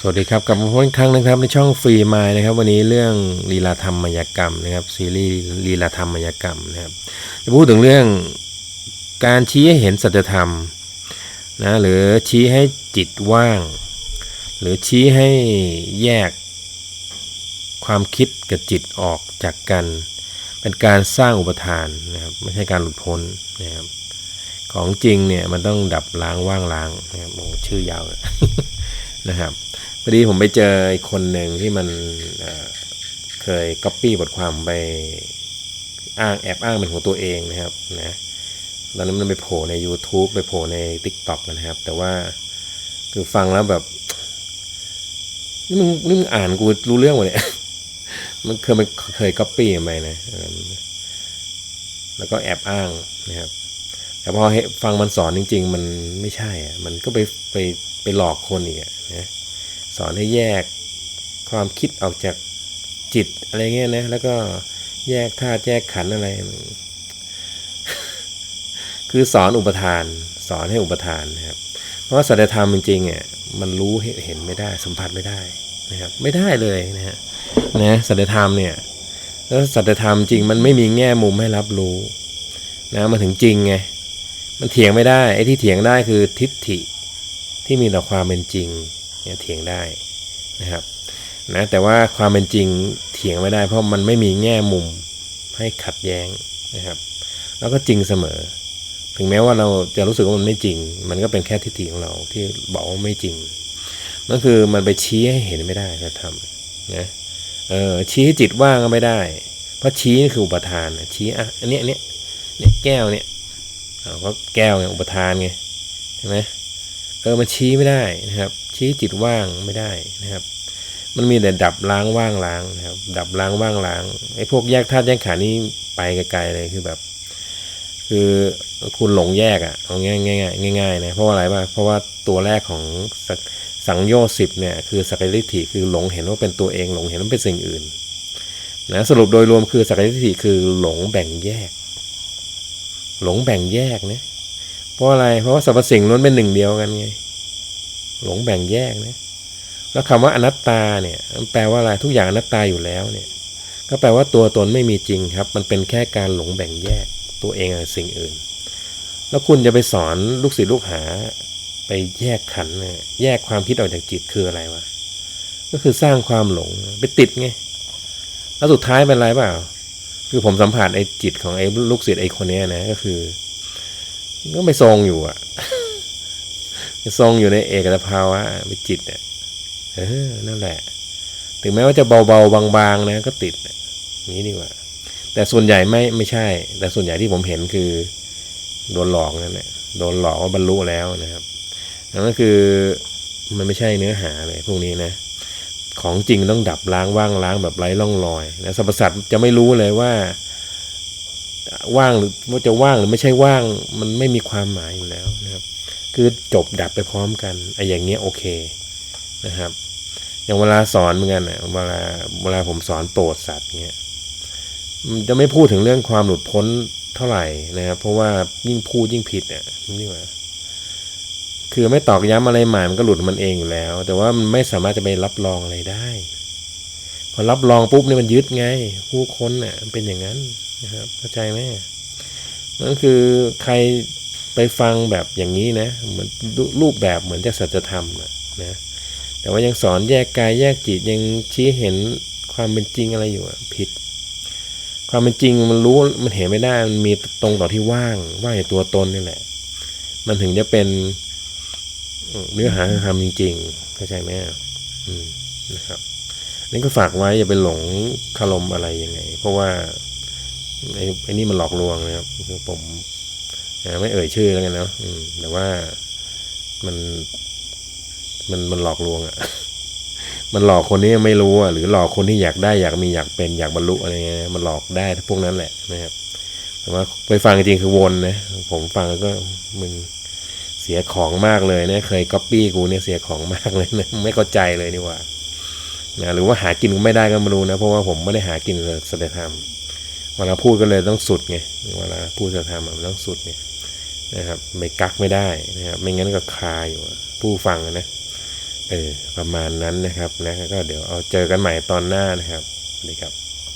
สวัสดีครับกลับมาพบอีกครั้งนะครับในช่องฟรีมายนะครับ วันนี้เรื่องลีลาธรรมมยกรรมนะครับซีรีส์ลีลาธรรมมยกรรมนะครับจะพูดถึงเรื่องการชี้ให้เห็นสัจธรรมนะหรือชี้ให้จิตว่าง หรือชี้ให้แยกความคิดกับจิตออกจากกัน เป็นการสร้างอุปทานนะครับไม่ใช่การหลุดพ้นนะครับของจริงเนี่ยมันต้องดับล้างว่างล้างนะครับโอ้ชื่อยาวนะครับ อดีผมไปเจออีกคนหนึ่งที่มันเคยก๊อปปี้บทความไปอ้างแอบอ้างเป็นของตัวเองนะครับนะตอนนั้นมันไปโผล่ใน YouTube ไปโผล่ใน TikTok นะครับ แต่ว่าคือฟังแล้วแบบนี่มึงนี่มึงอ่านกูรู้เรื่องหมดเนี่ย มันเคยมันเคยก๊อปปี้ไปนะ แล้วก็แอบอ้างนะครับ แต่พอฟังมันสอนจริง ๆ มันไม่ใช่อะมันก็ไปไปไปหลอกคนอีกอะนะ สอนให้แยกความคิดออกจากจิตอะไรเงี้ยนะ แล้วก็แยกธาตุแยกขันอะไร คือสอนอุปทาน สอนให้อุปทานนะครับ เพราะว่าสัจธรรมจริงๆอะมันรู้เห็นไม่ได้ สัมผัสไม่ได้นะครับ ไม่ได้เลยนะฮะนะสัจธรรมเนี่ยแล้วสัจธรรมจริงมันไม่มีแง่มุมให้รับรู้นะมันถึงจริงไงมันเถียงไม่ได้ไอ้ที่เถียงได้คือทิฏฐิที่มีต่อความเป็นจริง เนี่ยเถียงได้นะครับนะแต่ว่าความเป็นจริงเถียงไม่ได้ เพราะมันไม่มีแง่มุมให้ขัดแย้งนะครับ แล้วก็จริงเสมอ ถึงแม้ว่าเราจะรู้สึกว่ามันไม่จริง มันก็เป็นแค่ทิฏฐิของเราที่บอกว่าไม่จริงนั่นคือมันไปชี้ให้เห็นไม่ได้จะทำนะเออชี้ให้จิตว่างก็ไม่ได้ เพราะชี้นี่คืออุปทานชี้อะอันเนี้ยอันเนี้ยเนี่ยแก้วเนี่ยเอาก็แก้วไงอุปทานไงใช่ไหมเออมันชี้ไม่ได้นะครับ ชี้จิตว่างไม่ได้นะครับ มันมีแต่ดับล้างว่างล้างนะครับ ดับล้างว่างล้างไอ้พวกแยกธาตุแยกขันธ์นี่ไปไกลๆเลยคือแบบ คือคุณหลงแยกอะ่ะเอาง่ายง่ายๆง่ายๆนะเพราะว่าอะไรป่ะเพราะว่าตัวแรกของสังสังโยชน์สิบเนี่ยคือสักยทิฏฐิคือหลงเห็นว่าเป็นตัวเองหลงเห็นว่าเป็นสิ่งอื่นนะสรุปโดยรวมคือสักยทิฏฐิคือหลงแบ่งแยก หลงแบ่งแยกนะเพราะอะไรเพราะว่าสรรพสิ่งล้วนเป็นหนึ่งเดียวกันไง หลงแบ่งแยกนะแล้วคำว่าอนัตตาเนี่ยมันแปลว่าอะไรทุกอย่างอนัตตาอยู่แล้วเนี่ย ก็แปลว่าตัวตนไม่มีจริงครับ มันเป็นแค่การหลงแบ่งแยกตัวเองกับสิ่งอื่น แล้วคุณจะไปสอนลูกศิษย์ลูกหา ไปแยกขันน่แยกความคิดออกจากจิตคืออะไรวะก็คือสร้างความหลงไปติดไงแล้วสุดท้ายเป็นอะไรเปล่า คือผมสัมผัสไอ้จิตของไอ้ลูกศิษย์ไอ้คนนี้นะก็คือ ก็ไม่ทรงอยู่อะ ทรงอยู่ในเอกภาวะไปจิตเนี่ยเออนั่นแหละ ถึงแม้ว่าจะเบาๆบางๆนะก็ติดอย่นี้ดีกว่า แต่ส่วนใหญ่ไม่ไม่ใช่ แต่ส่วนใหญ่ที่ผมเห็นคือโดนหลอกนั่นแหละโดนหลอกว่าบรรลุแล้วนะครับนั่นก็คือมันไม่ใช่เนื้อหาเลยพวกนี้นะของจริงต้องดับล้างว่างล้างแบบไร้ร่องรอยนะสรรพสัตว์จะไม่รู้เลยว่า ว่างหรือว่าจะว่างหรือไม่ใช่ว่างมันไม่มีความหมายอยู่แล้วนะครับ คือจบดับไปพร้อมกันไอ้อย่างเงี้ยโอเคนะครับ อย่างเวลาสอนเหมือนกันอะเวลาเวลาผมสอนโปรดสัตว์เงี้ยจะไม่พูดถึงเรื่องความหลุดพ้นเท่าไหร่นะครับเพราะว่ายิ่งพูดยิ่งผิดอะนี่ว่าคือไม่ตอกย้ำอะไรใหม่มันก็หลุดมันเองอยู่แล้ว แต่ว่ามันไม่สามารถจะไปรับรองอะไรได้ พอรับรองปุ๊บเนี่ยมันยึดไง ผู้คนเน่ะมันเป็นอย่างนั้นนะครับเข้าใจไหมนั่นคือใคร ไปฟังแบบอย่างนี้นะเหมือนรูปแบบเหมือนจะสัจธรรมอะนะแต่ว่ายังสอนแยกกายแยกจิตยังชี้เห็นความเป็นจริงอะไรอยู่อะผิด ความเป็นจริงมันรู้มันเห็นไม่ได้มันมีตรงต่อที่ว่างว่างในตัวตนนี่แหละ มันถึงจะเป็นเนื้อหาธรรมจริงๆเข้าใจไหมอืมนะครับนี่ก็ฝากไว้อย่าไปหลงคารมอะไรยังไง เพราะว่าไอ้นี่มันหลอกลวงนะครับผม ไม่เอ่ยชื่อแล้วกันเนาะแต่ว่ามัน มันมันหลอกลวงอะ่ะ มันหลอกคนที่ไม่รู้อะหรือหลอกคนที่อยากได้อยากมีอยากเป็นอยากบรรลุอะไรเงี้ยมันหลอกได้พวกนั้นแหละนะครับ แต่ว่าไปฟังจริงคือวนนะผมฟังแล้วก็มึงเสียของมากเลยเนี่ยเคยก๊อปปี้กูเนี่ยเสียของมากเลยนะไม่เข้าใจเลยนี่ว่านะหรือว่าหากินไม่ได้ก็ไม่รู้นะ เพราะว่าผมไม่ได้หากินสัจธรรมเวลาพูดก็เลยต้องสุดไงเวลาพูดสัจธรรมมันต้องสุดไง นะครับไม่กักไม่ได้นะครับไม่งั้นก็คาอยู่ผู้ฟังนะเออประมาณนั้นนะครับนะก็เดี๋ยวเอาเจอกันใหม่ตอนหน้านะครับสวัสดีครับ